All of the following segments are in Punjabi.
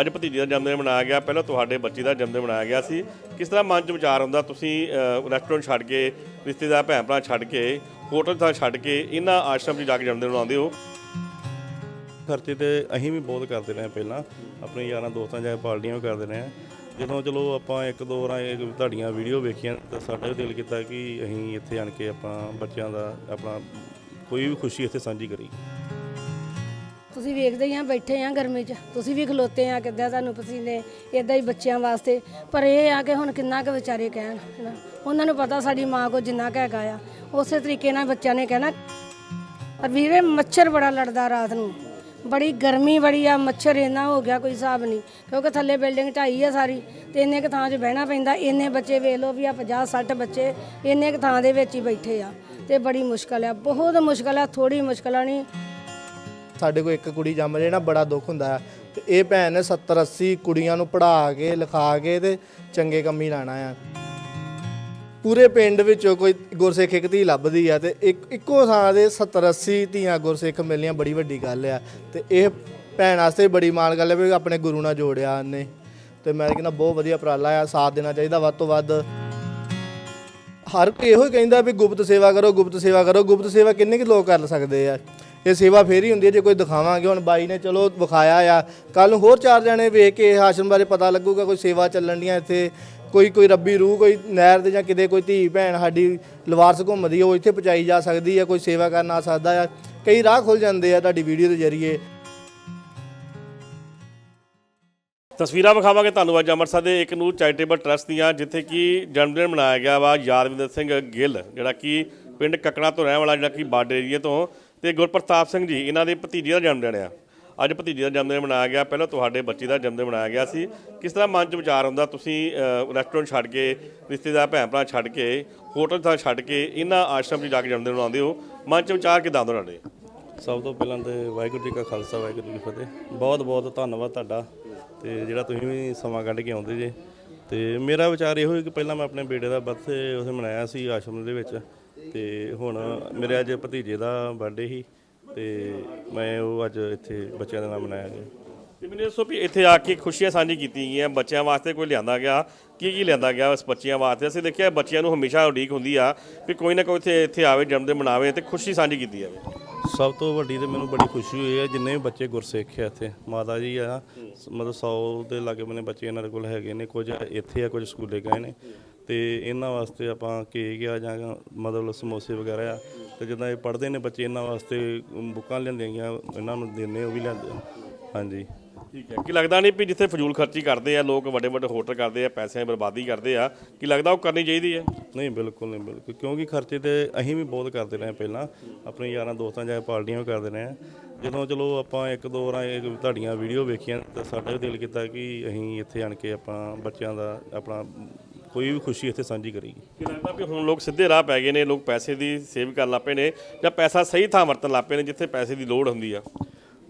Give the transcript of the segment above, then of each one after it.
ਅੱਜ ਭਤੀਜੇ ਦਾ ਜਨਮ ਦਿਨ ਮਨਾਇਆ ਗਿਆ, ਪਹਿਲਾਂ ਤੁਹਾਡੇ ਬੱਚੀ ਦਾ ਜਨਮ ਦਿਨ ਮਨਾਇਆ ਗਿਆ ਸੀ। ਕਿਸ ਤਰ੍ਹਾਂ ਮਨ 'ਚ ਵਿਚਾਰ ਹੁੰਦਾ ਤੁਸੀਂ ਰੈਸਟੋਰੈਂਟ ਛੱਡ ਕੇ, ਰਿਸ਼ਤੇਦਾਰ ਭੈਣ ਭਰਾ ਛੱਡ ਕੇ ਹੋਟਲ ਥਾਂ ਛੱਡ ਕੇ ਇਹਨਾਂ ਆਸ਼ਰਮ 'ਚ ਜਾ ਕੇ ਜਨਮ ਦਿਨ ਮਨਾਉਂਦੇ ਹੋ? ਖਰਚੇ ਤੇ ਅਸੀਂ ਵੀ ਬਹੁਤ ਕਰਦੇ ਰਹੇ ਹਾਂ ਪਹਿਲਾਂ। ਆਪਣੇ ਯਾਰਾਂ ਦੋਸਤਾਂ ਜਾਂ ਪਾਰਟੀਆਂ ਵੀ ਕਰਦੇ ਰਹੇ ਹਾਂ। ਜਦੋਂ ਚਲੋ ਆਪਾਂ ਇੱਕ ਦੋ ਵਾਰ ਤੁਹਾਡੀਆਂ ਵੀਡੀਓ ਵੇਖੀਆਂ ਤਾਂ ਸਾਡਾ ਵੀ ਦਿਲ ਕੀਤਾ ਕਿ ਅਸੀਂ ਇੱਥੇ ਆਣ ਕੇ ਆਪਾਂ ਬੱਚਿਆਂ ਦਾ, ਆਪਣਾ ਕੋਈ ਵੀ ਖੁਸ਼ੀ ਇੱਥੇ ਸਾਂਝੀ ਕਰੀ ਤੁਸੀਂ ਵੇਖਦੇ ਹੀ ਆ, ਬੈਠੇ ਆ ਗਰਮੀ 'ਚ। ਤੁਸੀਂ ਵੀ ਖਲੋਤੇ ਆ ਕਿੱਦਾਂ ਤੁਹਾਨੂੰ ਪਸੀਨੇ ਇਦਾਂ ਹੀ ਬੱਚਿਆਂ ਵਾਸਤੇ। ਪਰ ਇਹ ਆ ਕਿ ਹੁਣ ਕਿੰਨਾ ਕੁ ਵਿਚਾਰੇ ਕਹਿਣ, ਹਨਾ? ਉਹਨਾਂ ਨੂੰ ਪਤਾ ਸਾਡੀ ਮਾਂ ਕੋ ਜਿੰਨਾ ਕੁ ਹੈਗਾ ਆ। ਉਸੇ ਤਰੀਕੇ ਨਾਲ ਬੱਚਿਆਂ ਨੇ ਕਹਿਣਾ, ਪਰ ਵੀਰੇ ਮੱਛਰ ਬੜਾ ਲੜਦਾ ਰਾਤ ਨੂੰ। ਬੜੀ ਗਰਮੀ ਬੜੀ ਆ, ਮੱਛਰ ਇੰਨਾ ਹੋ ਗਿਆ ਕੋਈ ਹਿਸਾਬ ਨਹੀਂ। ਕਿਉਂਕਿ ਥੱਲੇ ਬਿਲਡਿੰਗ ਢਾਈ ਆ ਸਾਰੀ, ਤੇ ਇੰਨੇ ਕ ਥਾਂ 'ਚ ਬਹਿਣਾ ਪੈਂਦਾ। ਇੰਨੇ ਬੱਚੇ ਵੇਖ ਲਓ ਵੀ ਆ 50 60 ਬੱਚੇ ਇੰਨੇ ਕ ਥਾਂ ਦੇ ਵਿੱਚ ਹੀ ਬੈਠੇ ਆ। ਤੇ ਬੜੀ ਮੁਸ਼ਕਲ ਆ, ਬਹੁਤ ਮੁਸ਼ਕਲ ਆ ਥੋੜੀ ਮੁਸ਼ਕਲ ਆ, ਨਹੀਂ ਸਾਡੇ ਕੋਲ ਇੱਕ ਕੁੜੀ ਜੰਮ ਜੇ ਨਾ ਬੜਾ ਦੁੱਖ ਹੁੰਦਾ ਹੈ ਤੇ ਇਹ ਭੈਣ ਨੇ 70 80 ਕੁੜੀਆਂ ਨੂੰ ਪੜ੍ਹਾ ਕੇ, ਲਿਖਾ ਕੇ ਤੇ ਚੰਗੇ ਕੰਮ ਹੀ ਲਾਣਾ ਆ। ਪੂਰੇ ਪਿੰਡ ਵਿੱਚੋਂ ਕੋਈ ਗੁਰਸਿੱਖ ਇੱਕ ਧੀ ਲੱਭਦੀ ਆ ਤੇ ਇੱਕ ਇੱਕੋ ਥਾਂ ਦੇ 70 80 ਧੀਆਂ ਗੁਰਸਿੱਖ ਮਿਲਣੀਆਂ ਬੜੀ ਵੱਡੀ ਗੱਲ ਆ। ਤੇ ਇਹ ਭੈਣ ਵਾਸਤੇ ਬੜੀ ਮਾਣ ਗੱਲ ਹੈ ਵੀ ਆਪਣੇ ਗੁਰੂ ਨਾਲ ਜੋੜਿਆ ਉਹਨੇ। ਤੇ ਮੈਂ ਕਹਿੰਦਾ ਬਹੁਤ ਵਧੀਆ ਉਪਰਾਲਾ ਆ, ਸਾਥ ਦੇਣਾ ਚਾਹੀਦਾ ਵੱਧ ਤੋਂ ਵੱਧ। ਹਰ ਕੋਈ ਇਹੋ ਹੀ ਕਹਿੰਦਾ ਵੀ ਗੁਪਤ ਸੇਵਾ ਕਰੋ, ਗੁਪਤ ਸੇਵਾ ਕਰੋ, ਗੁਪਤ ਸੇਵਾ ਕਿੰਨੇ ਕੁ ਲੋਕ ਕਰ ਸਕਦੇ ਆ। ਇਹ ਸੇਵਾ ਫੇਰ ਹੀ ਹੁੰਦੀ ਹੈ, ਜੇ ਕੋਈ ਦਿਖਾਵਾਂਗੇ। ਹੁਣ ਬਾਈ ਨੇ ਚਲੋ ਵਿਖਾਇਆ ਆ। ਕੱਲ ਨੂੰ ਹੋਰ ਚਾਰ ਜਣੇ ਵੇਖ ਕੇ ਇਹ ਆਸ਼ਰਮ ਬਾਰੇ ਪਤਾ ਲੱਗੂਗਾ, ਕੋਈ ਸੇਵਾ ਚੱਲਣ ਦੀਆਂ ਇੱਥੇ, ਕੋਈ ਕੋਈ ਰੱਬੀ ਰੂਹ, ਕੋਈ ਨਹਿਰ ਦੇ ਜਾਂ ਕਿਤੇ ਕੋਈ ਧੀ ਭੈਣ ਸਾਡੀ ਲਵਾਰਸ ਘੁੰਮਦੀ ਉਹ ਇੱਥੇ ਪਹੁੰਚਾਈ ਜਾ ਸਕਦੀ ਹੈ ਕੋਈ ਸੇਵਾ ਕਰਨ ਆ ਸਕਦਾ ਆ। ਕਈ ਰਾਹ ਖੁੱਲ ਜਾਂਦੇ ਆ ਤੁਹਾਡੀ ਵੀਡੀਓ ਦੇ ਜ਼ਰੀਏ। ਤਸਵੀਰਾਂ ਵਿਖਾਵਾਂਗੇ ਤੁਹਾਨੂੰ ਅੱਜ ਅੰਮ੍ਰਿਤਸਰ ਦੇ ਇੱਕ ਨੂੰ ਚੈਰੀਟੇਬਲ ਟਰਸਟ ਦੀਆਂ, ਜਿੱਥੇ ਕਿ ਜਨਮ ਦਿਨ ਮਨਾਇਆ ਗਿਆ ਵਾ, ਯਾਦਵਿੰਦਰ ਸਿੰਘ ਗਿੱਲ, ਜਿਹੜਾ ਕਿ ਪਿੰਡ ਕੱਕਣਾ ਤੋਂ ਰਹਿਣ ਵਾਲਾ, ਜਿਹੜਾ ਕਿ ਬਾਰਡਰ ਏਰੀਏ ਤੋਂ ਤੇ ਗੁਰਪ੍ਰਤਾਪ ਸਿੰਘ ਜੀ, ਇਹਨਾਂ ਦੇ ਭਤੀਜੇ ਦਾ ਜਨਮ ਦਿਨ ਆ। ਅੱਜ ਭਤੀਜੇ ਦਾ ਜਨਮ ਦਿਨ ਮਨਾਇਆ ਗਿਆ। ਪਹਿਲਾਂ ਤੁਹਾਡੇ ਬੱਚੇ ਦਾ ਜਨਮ ਦਿਨ ਮਨਾਇਆ ਗਿਆ ਸੀ। ਕਿਸ ਤਰ੍ਹਾਂ ਮਨ 'ਚ ਵਿਚਾਰ ਹੁੰਦਾ ਤੁਸੀਂ ਰੈਸਟੋਰੈਂਟ ਛੱਡ ਕੇ, ਰਿਸ਼ਤੇਦਾਰ ਭੈਣ ਭਰਾ ਛੱਡ ਕੇ ਹੋਟਲ ਥਾਂ ਛੱਡ ਕੇ, ਇਹਨਾਂ ਆਸ਼ਰਮ 'ਚ ਜਾ ਕੇ ਜਨਮ ਦਿਨ ਮਨਾਉਂਦੇ ਹੋ? ਮਨ 'ਚ ਵਿਚਾਰ ਕਿਦਾਂ ਆਉਂਦੇ ਤੁਹਾਡੇ? ਸਭ ਤੋਂ ਪਹਿਲਾਂ ਤੇ ਵਾਹਿਗੁਰੂ ਜੀ ਕਾ ਖਾਲਸਾ, ਵਾਹਿਗੁਰੂ ਜੀ ਕੀ ਫਤਿਹ। ਬਹੁਤ ਬਹੁਤ ਧੰਨਵਾਦ ਤੁਹਾਡਾ। ਤੇ ਜਿਹੜਾ ਤੁਸੀਂ ਵੀ ਸਮਾਂ ਕੱਢ ਕੇ ਆਉਂਦੇ ਜੇ। ਤੇ ਮੇਰਾ ਵਿਚਾਰ ਇਹੋ ਹੈ ਕਿ ਪਹਿਲਾਂ ਮੈਂ ਆਪਣੇ ਬੇਟੇ ਦਾ ਬਰਥਡੇ ਉਸੇ ਮਨਾਇਆ ਸੀ ਆਸ਼ਰਮ ਦੇ ਵਿੱਚ। ਤੇ ਹੁਣ ਮੇਰੇ ਅੱਜ ਭਤੀਜੇ ਦਾ ਬਰਥਡੇ ਸੀ ਤੇ ਮੈਂ ਉਹ ਅੱਜ ਇੱਥੇ ਬੱਚਿਆਂ ਦੇ ਨਾਲ ਮਨਾਇਆ ਗਿਆ। ਤੇ ਮੈਨੂੰ ਦੱਸੋ ਵੀ ਇੱਥੇ ਆ ਕੇ ਖੁਸ਼ੀਆਂ ਸਾਂਝੀ ਕੀਤੀਆਂ ਗਈਆਂ ਬੱਚਿਆਂ ਵਾਸਤੇ ਕੋਈ ਲਿਆਂਦਾ ਗਿਆ? ਕੀ ਕੀ ਲਿਆਂਦਾ ਗਿਆ ਉਸ ਬੱਚਿਆਂ ਵਾਸਤੇ? ਅਸੀਂ ਦੇਖਿਆ ਬੱਚਿਆਂ ਨੂੰ ਹਮੇਸ਼ਾ ਉਡੀਕ ਹੁੰਦੀ ਆ ਵੀ ਕੋਈ ਨਾ ਕੋਈ ਇੱਥੇ ਇੱਥੇ ਆਵੇ ਜਨਮ ਦਿਨ ਮਨਾਵੇ ਤੇ ਖੁਸ਼ੀ ਸਾਂਝੀ ਕੀਤੀ ਜਾਵੇ। ਸਭ ਤੋਂ ਵੱਡੀ ਤੇ ਮੈਨੂੰ ਬੜੀ ਖੁਸ਼ੀ ਹੋਈ ਹੈ ਜਿੰਨੇ ਵੀ ਬੱਚੇ ਗੁਰਸਿੱਖ ਆ ਇੱਥੇ ਮਾਤਾ ਜੀ ਆ ਮਤਲਬ 100 ਦੇ ਲਾਗੇ ਬੰਨੇ ਬੱਚੇ ਇਹਨਾਂ ਦੇ ਕੋਲ ਹੈਗੇ ਨੇ ਕੁਝ ਇੱਥੇ ਆ ਕੁਝ ਸਕੂਲੇ ਗਏ ਨੇ। ਤੇ ਇਹਨਾਂ ਵਾਸਤੇ ਆਪਾਂ ਕੇਕ ਆ ਜਾਂ ਮਤਲਬ ਸਮੋਸੇ ਵਗੈਰਾ ਆ। ਤੇ ਜਦੋਂ ਇਹ ਪੜ੍ਹਦੇ ਨੇ ਬੱਚੇ ਇਹਨਾਂ ਵਾਸਤੇ ਬੁੱਕਾਂ ਲਿਆਂਦੀਆਂ ਗਈਆਂ ਇਹਨਾਂ ਨੂੰ ਦਿੰਦੇ ਉਹ ਵੀ ਲਿਆਂਦੇ। ਹਾਂਜੀ। ਠੀਕ ਹੈ। ਕੀ ਲੱਗਦਾ ਨਹੀਂ ਵੀ ਜਿੱਥੇ ਫਜ਼ੂਲ ਖਰਚੀ ਕਰਦੇ ਆ ਲੋਕ ਵੱਡੇ ਵੱਡੇ ਹੋਟਲ ਕਰਦੇ ਆ ਪੈਸਿਆਂ ਦੀ ਬਰਬਾਦੀ ਕਰਦੇ ਆ ਕੀ ਲੱਗਦਾ ਉਹ ਕਰਨੀ ਚਾਹੀਦੀ ਹੈ? ਨਹੀਂ ਬਿਲਕੁਲ ਨਹੀਂ ਬਿਲਕੁਲ। ਕਿਉਂਕਿ ਖਰਚੇ ਤੇ ਅਸੀਂ ਵੀ ਬਹੁਤ ਕਰਦੇ ਰਹੇ ਹਾਂ ਪਹਿਲਾਂ। ਆਪਣੇ ਯਾਰਾਂ ਦੋਸਤਾਂ ਜਾਂ ਪਾਰਟੀਆਂ ਵੀ ਕਰਦੇ ਰਹੇ ਹਾਂ। ਜਦੋਂ ਚਲੋ ਆਪਾਂ ਇੱਕ ਦੋ ਵਾਰ ਇਹ ਤੁਹਾਡੀਆਂ ਵੀਡੀਓ ਵੇਖੀਆਂ ਤਾਂ ਸਾਡਾ ਵੀ ਦਿਲ ਕੀਤਾ ਕਿ ਅਸੀਂ ਇੱਥੇ ਆਣ ਕੇ ਆਪਾਂ ਬੱਚਿਆਂ ਦਾ ਆਪਣਾ ਕੋਈ ਵੀ ਖੁਸ਼ੀ ਇੱਥੇ ਸਾਂਝੀ ਕਰੀਏ ਕੀ ਲੱਗਦਾ ਵੀ ਹੁਣ ਲੋਕ ਸਿੱਧੇ ਰਾਹ ਪੈ ਗਏ ਨੇ ਲੋਕ ਪੈਸੇ ਦੀ ਸੇਵ ਕਰਨ ਲੱਗ ਪਏ ਨੇ ਜਾਂ ਪੈਸਾ ਸਹੀ ਥਾਂ ਵਰਤਣ ਲੱਗ ਪਏ ਨੇ ਜਿੱਥੇ ਪੈਸੇ ਦੀ ਲੋੜ ਹੁੰਦੀ ਆ?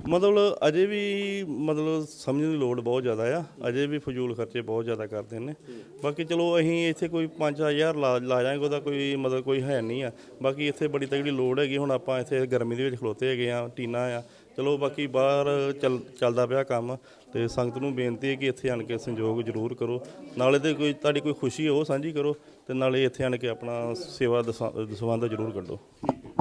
ਮਤਲਬ ਅਜੇ ਵੀ ਮਤਲਬ ਸਮਝਣ ਦੀ ਲੋੜ ਬਹੁਤ ਜ਼ਿਆਦਾ ਆ। ਅਜੇ ਵੀ ਫਜ਼ੂਲ ਖਰਚੇ ਬਹੁਤ ਜ਼ਿਆਦਾ ਕਰਦੇ ਨੇ। ਬਾਕੀ ਚਲੋ ਅਸੀਂ ਇੱਥੇ ਕੋਈ 5000 ਲਾ ਲਾ ਜਾਾਂਗੇ ਉਹਦਾ ਕੋਈ ਮਤਲਬ ਕੋਈ ਹੈ ਨਹੀਂ ਆ। ਬਾਕੀ ਇੱਥੇ ਬੜੀ ਤਗੜੀ ਲੋੜ ਹੈਗੀ ਹੁਣ ਆਪਾਂ ਇੱਥੇ ਗਰਮੀ ਦੇ ਵਿੱਚ ਖਲੋਤੇ ਹੈਗੇ ਆ ਟੀਨਾ ਆ ਚਲੋ ਬਾਕੀ ਬਾਹਰ ਚੱਲ, ਚੱਲਦਾ ਪਿਆ ਕੰਮ ਤੇ ਸੰਗਤ ਨੂੰ ਬੇਨਤੀ ਹੈ ਕਿ ਇੱਥੇ ਆਣ ਕੇ ਸੰਯੋਗ ਜ਼ਰੂਰ ਕਰੋ। ਨਾਲੇ ਤੇ ਕੋਈ, ਤੁਹਾਡੀ ਕੋਈ ਖੁਸ਼ੀ ਹੋ ਸਾਂਝੀ ਕਰੋ ਤੇ ਨਾਲੇ ਇੱਥੇ ਆਣ ਕੇ ਆਪਣਾ ਸੇਵਾ ਦਸਾ- ਦਸਵੰਧ ਜ਼ਰੂਰ ਕੱਢੋ।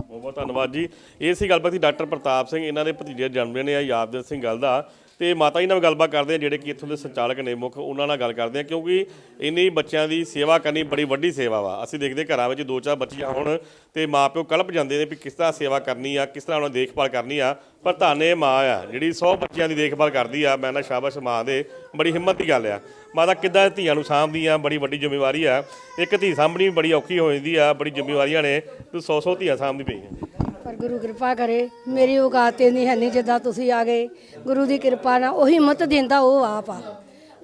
ਬਹੁਤ ਬਹੁਤ ਧੰਨਵਾਦ ਜੀ। ਇਹ ਸੀ ਗੱਲਬਾਤ ਸੀ ਡਾਕਟਰ ਪ੍ਰਤਾਪ ਸਿੰਘ। ਇਹਨਾਂ ਦੇ ਭਤੀਜੇ ਦਾ ਜਨਮ ਦਿਨ ਹੈ ਯਾਦਵਿੰਦਰ ਸਿੰਘ ਗੱਲ ਦਾ। ਤੇ ਮਾਤਾ ਜੀ ਨਾਲ ਗੱਲਬਾਤ ਕਰਦੇ ਆ ਜਿਹੜੇ ਕਿ ਇੱਥੋਂ ਦੇ ਸੰਚਾਲਕ ਨੇ ਮੁੱਖ, ਉਹਨਾਂ ਨਾਲ ਗੱਲ ਕਰਦੇ ਆ ਕਿਉਂਕਿ ਇੰਨੀ ਬੱਚਿਆਂ ਦੀ ਸੇਵਾ ਕਰਨੀ ਬੜੀ ਵੱਡੀ ਸੇਵਾ ਵਾ। ਅਸੀਂ ਦੇਖਦੇ ਘਰਾਂ ਵਿੱਚ ਦੋ ਚਾਰ ਬੱਚੀਆਂ ਹੋਣ ਤੇ ਮਾਪਿਓ ਕਲਪ ਜਾਂਦੇ ਨੇ ਵੀ ਕਿਸ ਤਰ੍ਹਾਂ ਸੇਵਾ ਕਰਨੀ ਆ, ਕਿਸ ਤਰ੍ਹਾਂ ਉਹਨਾਂ ਦੀ ਦੇਖਭਾਲ ਕਰਨੀ ਆ। ਪਰ ਧੰਨੇ ਮਾਂ ਆ, ਜਿਹੜੀ 100 ਬੱਚਿਆਂ ਦੀ ਦੇਖਭਾਲ ਕਰਦੀ ਆ, ਮੈਂ ਨਾ ਸ਼ਾਬਾਸ਼ ਮਾਂ ਦੇ, ਬੜੀ ਹਿੰਮਤ ਦੀ ਗੱਲ ਆ। ਮਾਤਾ ਕਿੱਦਾਂ ਧੀਆਂ ਨੂੰ ਸਾਂਭਦੀ ਆ, ਬੜੀ ਵੱਡੀ ਜ਼ਿੰਮੇਵਾਰੀ ਆ। ਇੱਕ ਧੀ ਸਾਂਭਣੀ ਵੀ ਬੜੀ ਔਖੀ ਹੋ ਜਾਂਦੀ ਆ, ਬੜੀ ਜ਼ਿੰਮੇਵਾਰੀਆਂ ਨੇ, ਤੂੰ 100 100 ਧੀਆਂ ਸਾਂਭਦੀ ਪਈ ਆ ਗੁਰੂ ਕਿਰਪਾ ਕਰੇ। ਮੇਰੀ ਔਕਾਤ ਤੇ ਨਹੀਂ ਹੈ ਨਹੀਂ ਜਿੱਦਾਂ ਤੁਸੀਂ ਆ ਗਏ। ਗੁਰੂ ਦੀ ਕਿਰਪਾ ਨਾਲ ਉਹ ਹਿੰਮਤ ਦਿੰਦਾ ਉਹ ਆਪ ਆ।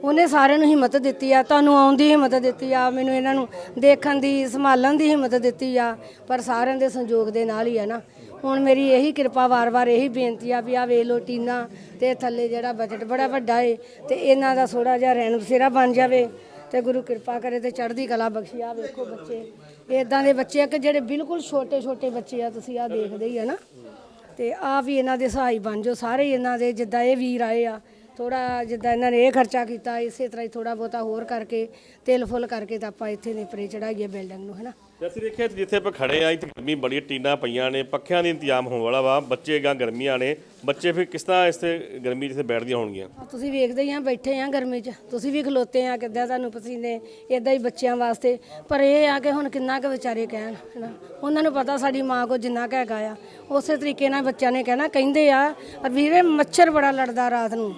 ਉਹਨੇ ਸਾਰਿਆਂ ਨੂੰ ਹਿੰਮਤ ਦਿੱਤੀ ਆ। ਤੁਹਾਨੂੰ ਆਉਣ ਦੀ ਹਿੰਮਤ ਦਿੱਤੀ ਆ। ਮੈਨੂੰ ਇਹਨਾਂ ਨੂੰ ਦੇਖਣ ਦੀ, ਸੰਭਾਲਣ ਦੀ ਹਿੰਮਤ ਦਿੱਤੀ ਆ। ਪਰ ਸਾਰਿਆਂ ਦੇ ਸੰਯੋਗ ਦੇ ਨਾਲ ਹੀ ਆ ਨਾ। ਹੁਣ ਮੇਰੀ ਇਹੀ ਕਿਰਪਾ ਵਾਰ-ਵਾਰ ਇਹੀ ਬੇਨਤੀ ਆ ਵੀ ਆ ਵੇਖ ਲੋ ਟੀਨਾ ਤੇ ਥੱਲੇ ਜਿਹੜਾ ਬਜਟ ਬੜਾ ਵੱਡਾ ਏ ਤੇ ਇਹਨਾਂ ਦਾ ਥੋੜਾ ਜਿਹਾ ਰਹਿਣ ਬਸੇਰਾ ਬਣ ਜਾਵੇ। ਤੇ ਗੁਰੂ ਕਿਰਪਾ ਕਰੇ ਤੇ ਚੜ੍ਹਦੀ ਕਲਾ ਬਖਸ਼ੀ। ਆ ਵੇਖੋ ਬੱਚੇ। ਇਦਾਂ ਦੇ ਬੱਚੇ ਆ ਕਿ ਜਿਹੜੇ ਬਿਲਕੁਲ ਛੋਟੇ ਛੋਟੇ ਬੱਚੇ ਆ, ਤੁਸੀਂ ਆ ਦੇਖਦੇ ਹੀ ਆ ਨਾ। ਤੇ ਆ ਵੀ ਇਹਨਾਂ ਦੇ ਸਹਾਈ ਬਣ ਜਾਓ। ਸਾਰੇ ਇਹਨਾਂ ਦੇ ਜਿੱਦਾਂ ਇਹ ਵੀਰ ਆਏ ਆ ਥੋੜਾ ਜਿੱਦਾਂ ਇਹਨਾਂ ਨੇ ਇਹ ਖਰਚਾ ਕੀਤਾ, ਇਸੇ ਤਰ੍ਹਾਂ ਹੀ ਥੋੜਾ ਬਹੁਤਾ ਹੋਰ ਕਰਕੇ, ਤਿਲ ਫੁੱਲ ਕਰਕੇ ਤਾਂ ਆਪਾਂ ਇੱਥੇ ਨੇਪਰੇ ਚੜਾਈਏ ਬਿਲਡਿੰਗ ਨੂੰ ਹੈਨਾ ਤੇ ਅਸੀਂ ਦੇਖਿਆ ਜਿੱਥੇ ਆਪਾਂ ਖੜੇ ਆ ਇੱਥੇ ਗਰਮੀ ਬੜੀ ਹੈ, ਪਈਆਂ ਨੇ ਪੱਖਿਆਂ ਦਾ ਇੰਤਜ਼ਾਮ ਹੋਣ ਵਾਲਾ ਵਾ ਬੱਚੇ ਗਾ ਗਰਮੀਆਂ ਨੇ ਬੱਚੇ ਫਿਰ ਕਿਸ ਤਰ੍ਹਾਂ ਇਸ ਗਰਮੀ ਜਿੱਥੇ ਬੈਠਦੀਆਂ ਹੋਣਗੀਆਂ? ਤੁਸੀਂ ਵੇਖਦੇ ਹੀ ਆ ਬੈਠੇ ਆ ਗਰਮੀ 'ਚ ਤੁਸੀਂ ਵੀ ਖਲੋਤੇ ਆ ਕਿੱਦਾਂ ਤੁਹਾਨੂੰ ਪਸੀਨੇ ਇਦਾਂ ਹੀ ਬੱਚਿਆਂ ਵਾਸਤੇ ਪਰ ਇਹ ਆ ਕਿ ਹੁਣ ਕਿੰਨਾ ਕੁ ਵਿਚਾਰੇ ਕਹਿਣ ਹਨਾ? ਉਹਨਾਂ ਨੂੰ ਪਤਾ ਸਾਡੀ ਮਾਂ ਕੋ ਜਿੰਨਾ ਕੁ ਹੈਗਾ ਆ ਉਸੇ ਤਰੀਕੇ ਨਾਲ ਬੱਚਿਆਂ ਨੇ ਕਹਿਣਾ ਕਹਿੰਦੇ ਆ ਪਰ ਵੀਰੇ ਮੱਛਰ ਬੜਾ ਲੜਦਾ ਰਾਤ ਨੂੰ।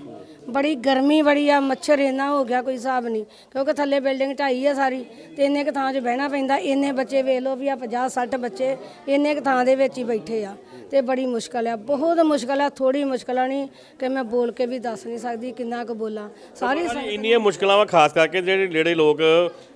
ਬੜੀ ਗਰਮੀ, ਬੜੀ ਆ, ਮੱਛਰ ਇੰਨਾ ਹੋ ਗਿਆ ਕੋਈ ਹਿਸਾਬ ਨਹੀਂ। ਕਿਉਂਕਿ ਥੱਲੇ ਬਿਲਡਿੰਗ ਢਾਈ ਆ ਸਾਰੀ ਤੇ ਇੰਨੇ ਕੁ ਥਾਂ 'ਚ ਬਹਿਣਾ ਪੈਂਦਾ। ਇੰਨੇ ਬੱਚੇ ਵੇਖ ਲਓ ਵੀ ਆ 50 60 ਬੱਚੇ ਇੰਨੇ ਕੁ ਥਾਂ ਦੇ ਵਿੱਚ ਹੀ ਬੈਠੇ ਆ ਤੇ ਬੜੀ ਮੁਸ਼ਕਲ ਆ। ਬਹੁਤ ਮੁਸ਼ਕਲ ਆ ਥੋੜੀ ਮੁਸ਼ਕਲ ਨਹੀਂ ਕਿ ਮੈਂ ਬੋਲ ਕੇ ਵੀ ਦੱਸ ਨਹੀਂ ਸਕਦੀ ਕਿੰਨਾ ਕੁ ਬੋਲਾਂ। ਸਾਰੀ ਸਾਰੀ ਇੰਨੀਆਂ ਮੁਸ਼ਕਲਾਂ ਵਾ, ਖਾਸ ਕਰਕੇ ਜਿਹੜੇ ਜਿਹੜੇ ਲੋਕ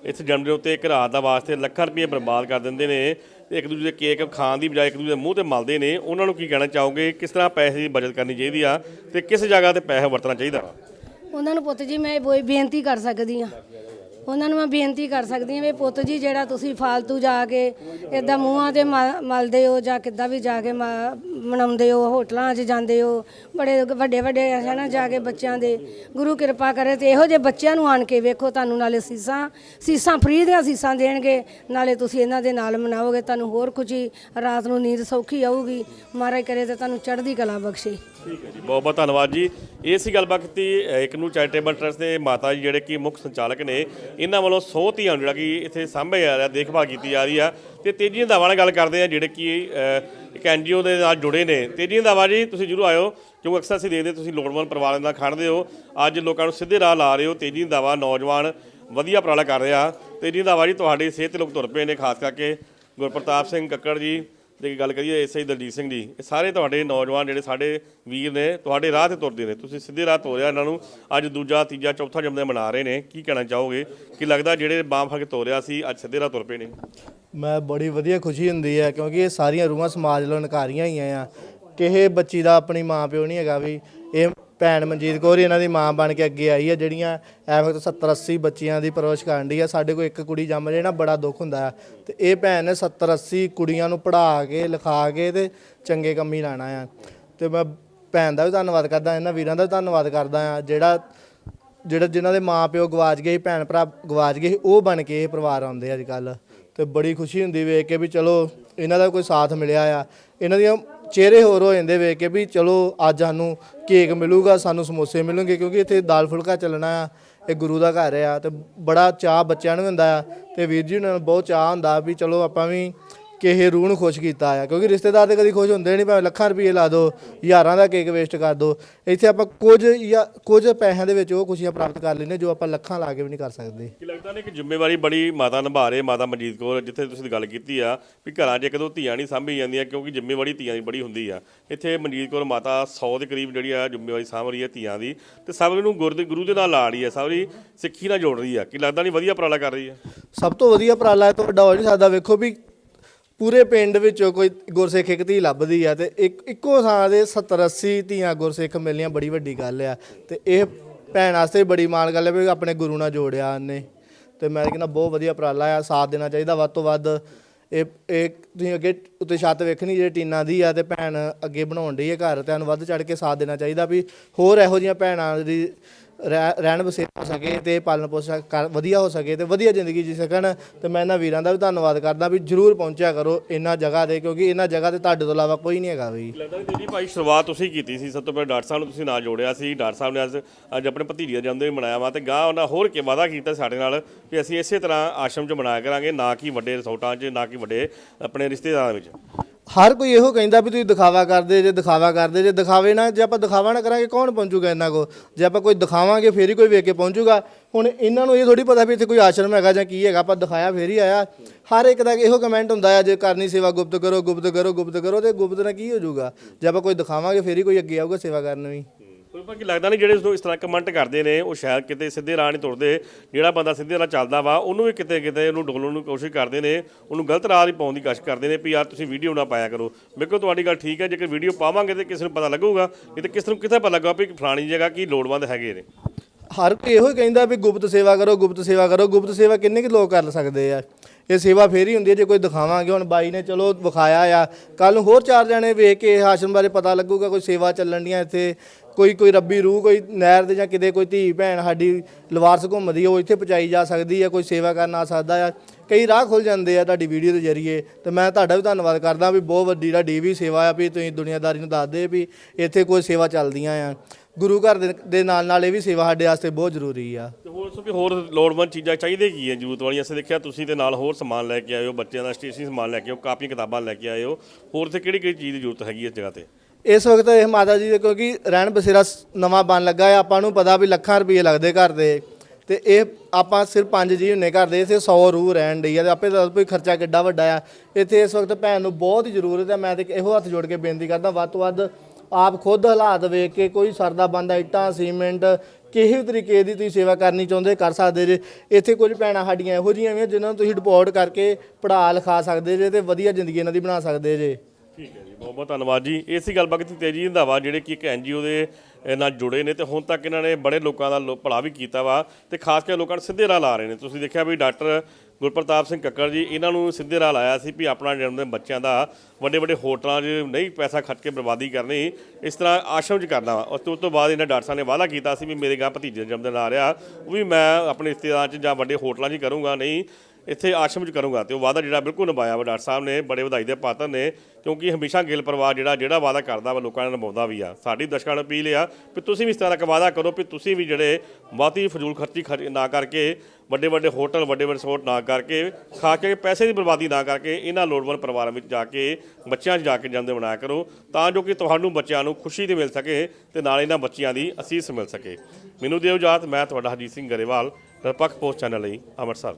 ਇਸ ਜਨਮ ਦੇ ਉੱਤੇ ਇੱਕ ਰਾਤ ਦਾ ਵਾਸਤੇ ਲੱਖਾਂ ਰੁਪਏ ਬਰਬਾਦ ਕਰ ਦਿੰਦੇ ਨੇ। ਤੇ ਇੱਕ ਦੂਜੇ ਦੇ ਕੇਕ ਖਾਣ ਦੀ ਬਜਾਏ ਇੱਕ ਦੂਜੇ ਦੇ ਮੂੰਹ ਤੇ ਮਲਦੇ ਨੇ, ਉਹਨਾਂ ਨੂੰ ਕੀ ਕਹਿਣਾ ਚਾਹੋਗੇ? ਕਿਸ ਤਰ੍ਹਾਂ ਪੈਸੇ ਦੀ ਬਚਤ ਕਰਨੀ ਚਾਹੀਦੀ ਆ ਤੇ ਕਿਸ ਜਗ੍ਹਾ ਤੇ ਪੈਸਾ ਵਰਤਣਾ ਚਾਹੀਦਾ? ਉਹਨਾਂ ਨੂੰ ਪੁੱਤ ਜੀ, ਮੈਂ ਇਹ ਬੇਨਤੀ ਕਰ ਸਕਦੀ ਆ ਉਹਨਾਂ ਨੂੰ ਮੈਂ ਬੇਨਤੀ ਕਰ ਸਕਦੀ ਹਾਂ ਵੀ ਪੁੱਤ ਜੀ ਜਿਹੜਾ ਤੁਸੀਂ ਫਾਲਤੂ ਜਾ ਕੇ ਇਦਾਂ ਮੂੰਹਾਂ ਤੇ ਮ- ਮਲਦੇ ਹੋ ਜਾਂ ਕਿੱਦਾਂ ਵੀ ਜਾ ਕੇ ਮ- ਮਨਾਉਂਦੇ ਹੋ ਹੋਟਲਾਂ 'ਚ ਜਾਂਦੇ ਹੋ ਬੜੇ ਵੱਡੇ ਵੱਡੇ ਹੈ ਨਾ ਜਾ ਕੇ ਬੱਚਿਆਂ ਦੇ ਗੁਰੂ ਕਿਰਪਾ ਕਰੇ ਤੇ ਇਹੋ ਜਿਹੇ ਬੱਚਿਆਂ ਨੂੰ ਆਣ ਕੇ ਵੇਖੋ ਤੁਹਾਨੂੰ ਨਾਲੇ ਸੀਸਾਂ ਸੀਸਾਂ ਫ੍ਰੀ ਦੀਆਂ ਸੀਸਾਂ ਦੇਣਗੇ ਨਾਲੇ ਤੁਸੀਂ ਇਹਨਾਂ ਦੇ ਨਾਲ ਮਨਾਓਗੇ ਤੁਹਾਨੂੰ ਹੋਰ ਖੁਸ਼ੀ ਰਾਤ ਨੂੰ ਨੀਂਦ ਸੌਖੀ ਆਊਗੀ ਮਹਾਰਾਜ ਕਰੇ ਤੇ ਤੁਹਾਨੂੰ ਚੜ੍ਹਦੀ ਕਲਾ ਬਖਸ਼ੇ। ਠੀਕ ਹੈ ਜੀ ਬਹੁਤ ਬਹੁਤ ਧੰਨਵਾਦ ਜੀ। ਇਹ ਸੀ ਗੱਲਬਾਤ ਕੀਤੀ ਅ, ਇੱਕ ਨੂੰ ਚੈਰੀਟੇਬਲ ਟਰਸਟ ਦੇ ਮਾਤਾ ਜੀ ਜਿਹੜੇ ਕਿ ਮੁੱਖ ਸੰਚਾਲਕ ਨੇ। ਇਹਨਾਂ ਵੱਲੋਂ 100 ਧੀਆਂ ਨੂੰ ਜਿਹੜਾ ਕਿ ਇੱਥੇ ਸਾਂਭਿਆ ਜਾ ਰਿਹਾ ਦੇਖਭਾਲ ਕੀਤੀ ਜਾ ਰਹੀ ਆ। ਤੇ ਤੇਜੀ ਰੰਧਾਵਾ ਨਾਲ ਗੱਲ ਕਰਦੇ ਆ ਜਿਹੜੇ ਕਿ ਅ, ਇੱਕ ਐਨਜੀਓ ਦੇ ਨਾਲ ਜੁੜੇ ਨੇ। ਤੇਜੀ ਰੰਧਾਵਾ ਜੀ ਤੁਸੀਂ ਜਰੂਰ ਆਇਓ ਕਿਉਂਕਿ ਅਕਸਰ ਅਸੀਂ ਦੇਖਦੇ ਤੁਸੀਂ ਲੋੜਵੰਦ ਪਰਿਵਾਰਾਂ ਨਾਲ ਖੜਦੇ ਹੋ। ਅੱਜ ਲੋਕਾਂ ਨੂੰ ਸਿੱਧੇ ਰਾਹ ਲਾ ਰਹੇ ਹੋ। ਤੇਜੀ ਰੰਧਾਵਾ ਨੌਜਵਾਨ ਵਧੀਆ ਉਪਰਾਲਾ ਕਰ ਰਿਹਾ। ਤੇਜੀ ਰੰਧਾਵਾ ਜੀ ਤੁਹਾਡੀ ਸਿਹਤ ਤੇ ਲੋਕ ਤੁਰ ਪਏ ਨੇ ਖਾਸ ਕਰਕੇ ਗੁਰਪ੍ਰਤਾਪ ਸਿੰਘ ਕੱਕੜ ਜੀ। ਜੇ ਗੱਲ ਕਰੀਏ ਐਸਆਈ ਦਲਜੀਤ ਸਿੰਘ ਜੀ, ਇਹ ਸਾਰੇ ਤੁਹਾਡੇ ਨੌਜਵਾਨ ਜਿਹੜੇ ਸਾਡੇ ਵੀਰ ਨੇ, ਤੁਹਾਡੇ ਰਾਹ ਤੇ ਤੁਰਦੇ ਨੇ। ਤੁਸੀਂ ਸਿੱਧੇ ਰਾਹ ਤੋਰਿਆ ਇਹਨਾਂ ਨੂੰ। ਅੱਜ ਦੂਜਾ, ਤੀਜਾ, ਚੌਥਾ ਜਨਮਦਿਨ ਮਨਾ ਰਹੇ ਨੇ। ਕੀ ਕਹਿਣਾ ਚਾਹੋਗੇ? ਕਿ ਲੱਗਦਾ ਜਿਹੜੇ ਬਾਂਹ ਫੜ ਤੋਰਿਆ ਸੀ, ਅੱਜ ਸਿੱਧੇ ਰਾਹ ਤੁਰ ਪਏ ਨੇ? ਮੈਂ ਬੜੀ ਵਧੀਆ ਖੁਸ਼ੀ ਹੁੰਦੀ ਹੈ, ਕਿਉਂਕਿ ਇਹ ਸਾਰੀਆਂ ਰੂਹਾਂ ਸਮਾਜ ਵੱਲੋਂ ਨਕਾਰੀਆਂ ਹੀ ਆ। ਕਿਸੇ ਬੱਚੀ ਦਾ ਆਪਣੀ ਮਾਂ ਪਿਓ ਨਹੀਂ ਹੈਗਾ ਵੀ, ਇਹ ਭੈਣ ਮਨਜੀਤ ਕੌਰ ਹੀ ਇਹਨਾਂ ਦੀ ਮਾਂ ਬਣ ਕੇ ਅੱਗੇ ਆਈ ਹੈ ਜਿਹੜੀਆਂ ਐ ਵਕਤ 70 80 ਬੱਚਿਆਂ ਦੀ ਪਰਵਰਿਸ਼ ਕਰਨ ਦੀ ਆ। ਸਾਡੇ ਕੋਲ ਇੱਕ ਕੁੜੀ ਜੰਮ ਜੇ ਨਾ ਬੜਾ ਦੁੱਖ ਹੁੰਦਾ ਆ। ਤੇ ਇਹ ਭੈਣ ਨੇ 70 80 ਕੁੜੀਆਂ ਨੂੰ ਪੜ੍ਹਾ ਕੇ ਲਿਖਾ ਕੇ ਤੇ ਚੰਗੇ ਕੰਮ ਹੀ ਲਾਣਾ ਆ। ਤੇ ਮੈਂ ਭੈਣ ਦਾ ਵੀ ਧੰਨਵਾਦ ਕਰਦਾ ਇਹਨਾਂ ਵੀਰਾਂ ਦਾ ਵੀ ਧੰਨਵਾਦ ਕਰਦਾ ਆ। ਜਿਹੜਾ ਜਿਹੜਾ ਜਿਨ੍ਹਾਂ ਦੇ ਮਾਪਿਓ ਗਵਾਚ ਗਏ ਸੀ, ਭੈਣ ਭਰਾ ਗਵਾਚ ਗਏ ਸੀ, ਉਹ ਬਣ ਕੇ ਇਹ ਪਰਿਵਾਰ ਆਉਂਦੇ ਅੱਜ ਕੱਲ ਤੇ ਬੜੀ ਖੁਸ਼ੀ ਹੁੰਦੀ ਵੇਖ ਕੇ ਵੀ ਚਲੋ ਇਹਨਾਂ ਦਾ ਕੋਈ ਸਾਥ ਮਿਲਿਆ ਆ। ਇਹਨਾਂ ਦੀਆਂ ਚਿਹਰੇ ਹੋਰ ਹੋ ਜਾਂਦੇ ਵੇਖ ਕੇ ਵੀ ਚਲੋ ਅੱਜ ਸਾਨੂੰ ਕੇਕ ਮਿਲੂਗਾ, ਸਾਨੂੰ ਸਮੋਸੇ ਮਿਲਣਗੇ ਕਿਉਂਕਿ ਇੱਥੇ ਦਾਲ ਫੁਲਕਾ ਚੱਲਣਾ ਆ, ਇਹ ਗੁਰੂ ਦਾ ਘਰ ਆ ਤੇ ਬੜਾ ਚਾਹ ਬੱਚਿਆਂ ਨੂੰ ਹੁੰਦਾ ਆ ਤੇ ਵੀਰ ਜੀ ਨੂੰ ਬਹੁਤ ਚਾਹ ਹੁੰਦਾ ਵੀ ਚਲੋ ਆਪਾਂ ਵੀ ਕਿਸੇ ਰੂਹ ਨੂੰ ਖੁਸ਼ ਕੀਤਾ ਆ ਕਿਉਂਕਿ ਰਿਸ਼ਤੇਦਾਰ ਤੇ ਕਦੀ ਖੁਸ਼ ਹੁੰਦੇ ਨਹੀਂ ਭਾਵੇਂ ਲੱਖਾਂ ਰੁਪਏ ਲਾ ਦਿਓ ਹਜ਼ਾਰਾਂ ਦਾ ਕੇਕ ਵੇਸਟ ਕਰ ਦਿਓ ਇੱਥੇ ਆਪਾਂ ਕੁਝ ਜਾਂ ਕੁਝ ਪੈਸਿਆਂ ਦੇ ਵਿੱਚ ਉਹ ਖੁਸ਼ੀਆਂ ਪ੍ਰਾਪਤ ਕਰ ਲੈਂਦੇ ਜੋ ਆਪਾਂ ਲੱਖਾਂ ਲਾ ਕੇ ਵੀ ਨਹੀਂ ਕਰ ਸਕਦੇ। ਕੀ ਲੱਗਦਾ ਨੇ ਕਿ ਜ਼ਿੰਮੇਵਾਰੀ ਬੜੀ ਮਾਤਾ ਨਿਭਾ ਰਹੇ ਮਾਤਾ ਮਨਜੀਤ ਕੌਰ ਜਿੱਥੇ ਤੁਸੀਂ ਗੱਲ ਕੀਤੀ ਆ ਵੀ ਘਰਾਂ 'ਚ ਇੱਕ ਦੋ ਧੀਆਂ ਨਹੀਂ ਸਾਂਭੀ ਜਾਂਦੀਆਂ ਕਿਉਂਕਿ ਜ਼ਿੰਮੇਵਾਰੀ ਧੀਆਂ ਦੀ ਬੜੀ ਹੁੰਦੀ ਆ। ਇੱਥੇ ਮਨਜੀਤ ਕੌਰ ਮਾਤਾ 100 ਦੇ ਕਰੀਬ ਜਿਹੜੀ ਆ ਜ਼ਿੰਮੇਵਾਰੀ ਸਾਂਭ ਰਹੀ ਹੈ ਧੀਆਂ ਦੀ ਤੇ ਸਭ ਨੂੰ ਗੁਰ ਦੇ ਗੁਰੂ ਦੇ ਨਾਲ ਲਾ ਰਹੀ ਹੈ ਸਭ ਦੀ ਸਿੱਖੀ ਨਾਲ ਜੋੜ ਰਹੀ ਆ। ਕੀ ਲੱਗਦਾ ਨਹੀਂ ਵਧੀਆ ਉਪਰਾਲਾ ਕਰ ਰਹੀ ਆ? ਸਭ ਤੋਂ ਵਧੀਆ ਉਪਰਾਲਾ ਇਹ ਤੋਂ ਵੱਡਾ ਹੋ ਨਹੀਂ ਸਕਦਾ ਵੇਖੋ ਵੀ ਪੂਰੇ ਪਿੰਡ ਵਿੱਚੋਂ ਕੋਈ ਗੁਰਸਿੱਖ ਇੱਕ ਧੀ ਲੱਭਦੀ ਆ ਤੇ ਇੱਕ ਇੱਕੋ ਥਾਂ ਦੇ 70 80 ਧੀਆਂ ਗੁਰਸਿੱਖ ਮਿਲਣੀਆਂ, ਬੜੀ ਵੱਡੀ ਗੱਲ ਆ। ਤੇ ਇਹ ਭੈਣ ਵਾਸਤੇ ਵੀ ਬੜੀ ਮਾਣ ਗੱਲ ਹੈ ਵੀ ਆਪਣੇ ਗੁਰੂ ਨਾਲ ਜੋੜਿਆ ਉਹਨੇ। ਤੇ ਮੈਂ ਕਹਿੰਦਾ ਬਹੁਤ ਵਧੀਆ ਉਪਰਾਲਾ ਆ, ਸਾਥ ਦੇਣਾ ਚਾਹੀਦਾ ਵੱਧ ਤੋਂ ਵੱਧ। ਇਹ ਇਹ ਤੁਸੀਂ ਅੱਗੇ ਉੱਤੇ ਛੱਤ ਵੇਖਣੀ ਜਿਹੜੀ ਟੀਨਾਂ ਦੀ ਆ ਤੇ ਭੈਣ ਅੱਗੇ ਬਣਾਉਣ ਡਈ ਹੈ ਘਰ, ਤੇ ਸਾਨੂੰ ਵੱਧ ਚੜ ਕੇ ਸਾਥ ਦੇਣਾ ਚਾਹੀਦਾ ਵੀ ਹੋਰ ਇਹੋ ਜਿਹੀਆਂ ਭੈਣਾਂ ਦੀ ਰਹਿ- ਰਹਿਣ ਬਸੇਰਾ ਹੋ ਸਕੇ ਤੇ ਪਾਲਣ ਪੋਸ਼ਣ ਕਰ ਵਧੀਆ ਹੋ ਸਕੇ ਤੇ ਵਧੀਆ ਜ਼ਿੰਦਗੀ ਜੀ ਸਕਣ। ਤੇ ਮੈਂ ਇਹਨਾਂ ਵੀਰਾਂ ਦਾ ਵੀ ਧੰਨਵਾਦ ਕਰਦਾ ਵੀ ਜਰੂਰ ਪਹੁੰਚਿਆ ਕਰੋ ਇਹਨਾਂ ਜਗ੍ਹਾ ਤੇ, ਕਿਉਂਕਿ ਇਹਨਾਂ ਜਗ੍ਹਾ ਤੇ ਤੁਹਾਡੇ ਤੋਂ ਇਲਾਵਾ ਕੋਈ ਨਹੀਂ ਹੈਗਾ ਵੀ। ਲੱਗਦਾ ਨਹੀਂ ਜੀ ਭਾਈ ਸ਼ੁਰੂਆਤ ਤੁਸੀਂ ਕੀਤੀ ਸੀ, ਸਭ ਤੋਂ ਪਹਿਲਾਂ ਡਾਕਟਰ ਸਾਹਿਬ ਨੂੰ ਤੁਸੀਂ ਨਾਲ ਜੋੜਿਆ ਸੀ। ਡਾਕਟਰ ਸਾਹਿਬ ਨੇ ਅੱਜ ਅੱਜ ਆਪਣੇ ਭਤੀਜੇ ਦਾ ਜਨਮਦਿਨ ਮਨਾਇਆ ਵਾ ਤੇ ਗਾਂ ਉਹਨਾਂ ਹੋਰ ਕੇ ਵਾਅਦਾ ਕੀਤਾ ਸਾਡੇ ਨਾਲ ਵੀ ਅਸੀਂ ਇਸੇ ਤਰ੍ਹਾਂ ਆਸ਼ਰਮ 'ਚ ਮਨਾਇਆ ਕਰਾਂਗੇ, ਨਾ ਕਿ ਵੱਡੇ ਰਿਸੋਰਟਾਂ 'ਚ, ਨਾ ਕਿ ਵੱਡੇ ਆਪਣੇ ਰਿਸ਼ਤੇਦਾਰਾਂ ਵਿੱਚ। ਹਰ ਕੋਈ ਇਹੋ ਕਹਿੰਦਾ ਵੀ ਤੁਸੀਂ ਦਿਖਾਵਾ ਕਰਦੇ, ਜੇ ਦਿਖਾਵਾ ਕਰਦੇ, ਜੇ ਦਿਖਾਵੇ ਨਾ, ਜੇ ਆਪਾਂ ਦਿਖਾਵਾ ਨਾ ਕਰਾਂਗੇ, ਕੌਣ ਪਹੁੰਚੂਗਾ ਇਹਨਾਂ ਕੋ ਜੇ ਆਪਾਂ ਕੋਈ ਦਿਖਾਵਾਂਗੇ, ਫੇਰ ਹੀ ਕੋਈ ਵੇਖ ਕੇ ਪਹੁੰਚੂਗਾ। ਹੁਣ ਇਹਨਾਂ ਨੂੰ ਇਹ ਥੋੜੀ ਪਤਾ ਵੀ ਇੱਥੇ ਕੋਈ ਆਸ਼ਰਮ ਹੈਗਾ ਜਾਂ ਕੀ ਹੈਗਾ, ਆਪਾਂ ਦਿਖਾਇਆ, ਫੇਰ ਹੀ ਆਇਆ। ਹਰ ਇੱਕ ਦਾ ਇਹੋ ਕਮੈਂਟ ਹੁੰਦਾ ਆ, ਜੇ ਕਰਨੀ ਸੇਵਾ ਗੁਪਤ ਕਰੋ ਗੁਪਤ ਕਰੋ ਗੁਪਤ ਕਰੋ, ਤੇ ਗੁਪਤ ਨਾਲ ਕੀ ਹੋ ਜਾਊਗਾ? ਜੇ ਆਪਾਂ ਕੋਈ ਦਿਖਾਵਾਂਗੇ, ਫੇਰ ਹੀ ਕੋਈ ਅੱਗੇ ਆਊਗਾ ਸੇਵਾ ਕਰਨ ਵੀ। ਪਰ ਕੀ ਲੱਗਦਾ ਨਹੀਂ ਜਿਹੜੇ ਇਸ ਤਰ੍ਹਾਂ ਕਮੈਂਟ ਕਰਦੇ ਨੇ, ਉਹ ਸ਼ਾਇਦ ਕਿਤੇ ਸਿੱਧੇ ਰਾਹ ਨਹੀਂ ਤੁਰਦੇ, ਜਿਹੜਾ ਬੰਦਾ ਸਿੱਧੇ ਰਾਹ ਚੱਲਦਾ ਵਾ, ਉਹਨੂੰ ਵੀ ਕਿਤੇ ਕਿਤੇ ਉਹਨੂੰ ਡੋਲਣ ਨੂੰ ਕੋਸ਼ਿਸ਼ ਕਰਦੇ ਨੇ, ਉਹਨੂੰ ਗਲਤ ਰਾਹ ਦੀ ਪਾਉਣ ਦੀ ਕੋਸ਼ਿਸ਼ ਕਰਦੇ ਨੇ ਵੀ ਯਾਰ ਤੁਸੀਂ ਵੀਡੀਓ ਨਾ ਪਾਇਆ ਕਰੋ। ਬਿਲਕੁਲ ਤੁਹਾਡੀ ਗੱਲ ਠੀਕ ਹੈ, ਜੇਕਰ ਵੀਡੀਓ ਪਾਵਾਂਗੇ ਤੇ ਕਿਸੇ ਨੂੰ ਪਤਾ ਲੱਗੂਗਾ, ਨਹੀਂ ਤੇ ਕਿਸ ਨੂੰ ਕਿੱਥੇ ਪਤਾ ਲੱਗੂਗਾ ਵੀ ਫਲਾਣੀ ਜਗ੍ਹਾ ਕੀ ਲੋੜਵੰਦ ਹੈਗੇ ਨੇ। ਹਰ ਕੋਈ ਇਹੋ ਹੀ ਕਹਿੰਦਾ ਵੀ ਗੁਪਤ ਸੇਵਾ ਕਰੋ, ਗੁਪਤ ਸੇਵਾ ਕਰੋ, ਗੁਪਤ ਸੇਵਾ ਕਿੰਨੇ ਕੁ ਲੋਕ ਕਰ ਸਕਦੇ ਆ? ਇਹ ਸੇਵਾ ਫੇਰ ਹੀ ਹੁੰਦੀ ਹੈ ਜੇ ਕੋਈ ਦਿਖਾਵਾਂਗੇ। ਹੁਣ ਬਾਈ ਨੇ ਚਲੋ ਵਿਖਾਇਆ ਆ ਕੱਲ ਨੂੰ ਹੋਰ ਚਾਰ ਜਣੇ ਵੇਖ ਕੇ ਇਹ ਆਸ਼ਰਮ ਬਾਰੇ ਪਤਾ ਲੱਗੂਗਾ, ਕੋਈ ਸੇਵਾ ਚੱਲਣ ਦੀਆਂ ਇੱਥੇ। ਕੋਈ ਕੋਈ ਰੱਬੀ ਰੂਹ, ਕੋਈ ਨਹਿਰ ਦੇ ਜਾਂ ਕਿਤੇ ਕੋਈ ਧੀ ਭੈਣ ਸਾਡੀ ਲਵਾਰਸ ਘੁੰਮਦੀ ਉਹ ਇੱਥੇ ਪਹੁੰਚਾਈ ਜਾ ਸਕਦੀ ਹੈ ਕੋਈ ਸੇਵਾ ਕਰਨ ਆ ਸਕਦਾ ਆ। ਕਈ ਰਾਹ ਖੁੱਲ ਜਾਂਦੇ ਆ ਤੁਹਾਡੀ ਵੀਡੀਓ ਦੇ ਜ਼ਰੀਏ ਤੇ ਮੈਂ ਤੁਹਾਡਾ ਵੀ ਧੰਨਵਾਦ ਕਰਦਾ ਵੀ ਬਹੁਤ ਵੱਡੀ ਤੁਹਾਡੀ ਵੀ ਸੇਵਾ ਆ ਵੀ ਤੁਸੀਂ ਦੁਨੀਆਦਾਰੀ ਨੂੰ ਦੱਸਦੇ ਵੀ ਇੱਥੇ ਕੋਈ ਸੇਵਾ ਚੱਲਦੀਆਂ ਆ। ਗੁਰੂ ਘਰ ਦੇ- ਦੇ ਨਾਲ ਨਾਲ ਇਹ ਵੀ ਸੇਵਾ ਸਾਡੇ ਵਾਸਤੇ ਬਹੁਤ ਜ਼ਰੂਰੀ ਆ। ਤੇ ਹੋਰ ਸੋ ਵੀ ਹੋਰ ਲੋੜਵੰਦ ਚੀਜ਼ਾਂ ਚਾਹੀਦੇ ਕੀ ਹੈ ਜ਼ਰੂਰਤ ਵਾਲੀਆਂ? ਅਸੀਂ ਦੇਖਿਆ ਤੁਸੀਂ ਤੇ ਨਾਲ ਹੋਰ ਸਮਾਨ ਲੈ ਕੇ ਆਏ ਹੋ, ਬੱਚਿਆਂ ਦਾ ਸਟੇਸ਼ਨਰੀ ਸਮਾਨ ਲੈ ਕੇ ਆਏ ਹੋ, ਕਾਪੀਆਂ, ਕਿਤਾਬਾਂ ਲੈ ਕੇ ਆਏ ਹੋ। ਹੋਰ ਤੇ ਕਿਹੜੀ ਕਿਹੜੀ ਚੀਜ਼ ਦੀ ਜ਼ਰੂਰਤ ਹੈਗੀ ਇਸ ਜਗ੍ਹਾ ਤੇ? ਇਸ ਵਕਤ ਇਹ ਮਾਤਾ ਜੀ ਦੇ ਕਿਉਂਕਿ ਰਹਿਣ ਬਸੇਰਾ ਸ- ਨਵਾਂ ਬਣ ਲੱਗਾ ਹੈ, ਆਪਾਂ ਨੂੰ ਪਤਾ ਵੀ ਲੱਖਾਂ ਰੁਪਏ ਲੱਗਦੇ ਘਰ ਦੇ। ਤੇ ਇਹ ਆਪਾਂ ਸਿਰਫ ਪੰਜ ਜੀ ਹੁੰਨੇ ਘਰ ਦੇ, ਇੱਥੇ 100 ਰੂਹ ਰਹਿਣ ਡਈ ਆ ਤੇ ਆਪੇ ਦੱਸ ਵੀ ਖਰਚਾ ਕਿੱਡਾ ਵੱਡਾ ਆ। ਇੱਥੇ ਇਸ ਵਕਤ ਭੈਣ ਨੂੰ ਬਹੁਤ ਹੀ ਜ਼ਰੂਰਤ ਹੈ ਮੈਂ ਤੇ ਇਹੋ ਹੱਥ ਜੋੜ ਕੇ ਬੇਨਤੀ ਕਰਦਾ, ਵੱਧ ਤੋਂ ਵੱਧ ਆਪ ਖੁਦ ਹਾਲਾਤ ਵੇਖ ਕੇ ਕੋਈ ਸਰਦਾ ਬੰਦਾ, ਇੱਟਾਂ, ਸੀਮੈਂਟ, ਕਿਸੇ ਵੀ ਤਰੀਕੇ ਦੀ ਤੁਸੀਂ ਸੇਵਾ ਕਰਨੀ ਚਾਹੁੰਦੇ, ਕਰ ਸਕਦੇ ਜੇ। ਇੱਥੇ ਕੁਝ ਭੈਣਾਂ ਸਾਡੀਆਂ ਇਹੋ ਜਿਹੀਆਂ ਵੀ ਆ, ਜਿਨ੍ਹਾਂ ਨੂੰ ਤੁਸੀਂ ਡਿਪੋਰਟ ਕਰਕੇ ਪੜ੍ਹਾ ਲਿਖਾ ਸਕਦੇ ਜੇ ਤੇ ਵਧੀਆ ਜ਼ਿੰਦਗੀ ਇਹਨਾਂ ਦੀ ਬਣਾ ਸਕਦੇ ਜੇ। ਠੀਕ ਹੈ ਜੀ ਬਹੁਤ ਬਹੁਤ ਧੰਨਵਾਦ ਜੀ। ਇਸੇ ਗੱਲਬਾਤ ਕੀਤੀ ਤੇਜੀ ਰੰਧਾਵਾ ਜਿਹੜੇ ਕਿ ਇੱਕ ਐਨਜੀਓ ਦੇ ਅਹ, ਨਾਲ ਜੁੜੇ ਨੇ ਤੇ ਹੁਣ ਤੱਕ ਇਹਨਾਂ ਨੇ ਬੜੇ ਲੋਕਾਂ ਦਾ ਲੋ- ਭਲਾ ਵੀ ਕੀਤਾ ਵਾ ਤੇ ਖਾਸ ਕਰਕੇ ਲੋਕਾਂ ਨੂੰ ਸਿੱਧੇ ਰਾਹ ਲਾ ਰਹੇ ਨੇ। ਤੁਸੀਂ ਦੇਖਿਆ ਵੀ ਡਾਕਟਰ ਗੁਰਪ੍ਰਤਾਪ ਸਿੰਘ ਕੱਕੜ ਜੀ ਇਹਨਾਂ ਨੂੰ ਸਿੱਧੇ ਰਾਹ ਲਾਇਆ ਸੀ ਵੀ ਆਪਣਾ ਜਨਮ ਦਿਨ ਬੱਚਿਆਂ ਦਾ ਵੱਡੇ ਵੱਡੇ ਹੋਟਲਾਂ 'ਚ ਨਹੀਂ ਪੈਸਾ ਖਰਚ ਕੇ ਬਰਬਾਦੀ ਕਰਨੀ ਇਸ ਤਰ੍ਹਾਂ ਆਸ਼ਰਮ 'ਚ ਕਰਨਾ ਵਾ। ਉਸ ਤੋਂ ਉਸ ਤੋਂ ਬਾਅਦ ਇਹਨਾਂ ਡਾਕਟਰ ਸਾਹਿਬ ਨੇ ਵਾਅਦਾ ਕੀਤਾ ਸੀ ਵੀ ਮੇਰੇ ਗਾਂ ਭਤੀਜੇ ਦਾ ਜਨਮ ਦਿਨ ਆ ਰਿਹਾ ਉਹ ਵੀ ਮੈਂ ਆਪਣੇ ਰਿਸ਼ਤੇਦਾਰਾਂ 'ਚ ਜਾਂ ਵੱਡੇ ਹੋਟਲਾਂ 'ਚ ਹੀ ਕਰੂੰਗਾ ਨਹੀਂ ਇੱਥੇ ਆਸ਼ਰਮ 'ਚ ਕਰੂੰਗਾ। ਤੇ ਉਹ ਵਾਅਦਾ ਜਿਹੜਾ ਬਿਲਕੁਲ ਨਿਭਾਇਆ ਵਾ ਡਾਕਟਰ ਸਾਹਿਬ ਨੇ ਬੜੇ ਵਧਾਈ ਦੇ ਪਾਤਰ ਨੇ। ਕਿਉਂਕਿ ਹਮੇਸ਼ਾ ਗਿੱਲ ਪਰਿਵਾਰ ਜਿਹੜਾ ਜਿਹੜਾ ਵਾਅਦਾ ਕਰਦਾ ਵਾ ਲੋਕਾਂ ਨਾਲ ਨਿਭਾਉਂਦਾ ਵੀ ਆ। ਸਾਡੀ ਦਰਸ਼ਕਾਂ ਨੂੰ ਅਪੀਲ ਆ ਵੀ ਤੁਸੀਂ ਵੀ ਇਸ ਤਰ੍ਹਾਂ ਦਾ ਇੱਕ ਵਾਅਦਾ ਕਰੋ ਵੀ ਤੁਸੀਂ ਵੀ ਜਿਹੜੇ ਬਹੁਤੀ ਫਜ਼ੂਲ ਖਰਚੀ ਖਰਚ ਨਾ ਕਰਕੇ, ਵੱਡੇ ਵੱਡੇ ਹੋਟਲ, ਵੱਡੇ ਵੱਡੇ ਰਿਸੋਰਟ ਨਾ ਕਰਕੇ ਖਾਸ ਕਰਕੇ ਪੈਸੇ ਦੀ ਬਰਬਾਦੀ ਨਾ ਕਰਕੇ ਇਹਨਾਂ ਲੋੜਵੰਦ ਪਰਿਵਾਰਾਂ ਵਿੱਚ ਜਾ ਕੇ, ਬੱਚਿਆਂ 'ਚ ਜਾ ਕੇ ਜਨਮ ਬਣਾਇਆ ਕਰੋ ਤਾਂ ਜੋ ਕਿ ਤੁਹਾਨੂੰ ਬੱਚਿਆਂ ਨੂੰ ਖੁਸ਼ੀ ਤੇ ਮਿਲ ਸਕੇ ਤੇ ਨਾਲ ਇਹਨਾਂ ਬੱਚਿਆਂ ਦੀ ਅਸੀਸ ਮਿਲ ਸਕੇ। ਮੈਨੂੰ ਦਿਓ ਇਜਾਜ਼ਤ, ਮੈਂ ਤੁਹਾਡਾ ਹਰਜੀਤ ਸਿੰਘ ਗਰੇਵਾਲ, ਨਿਰਪੱਖ ਪੋਸਟ ਚੈਨਲ ਲਈ ਅੰਮ੍ਰਿਤਸਰ।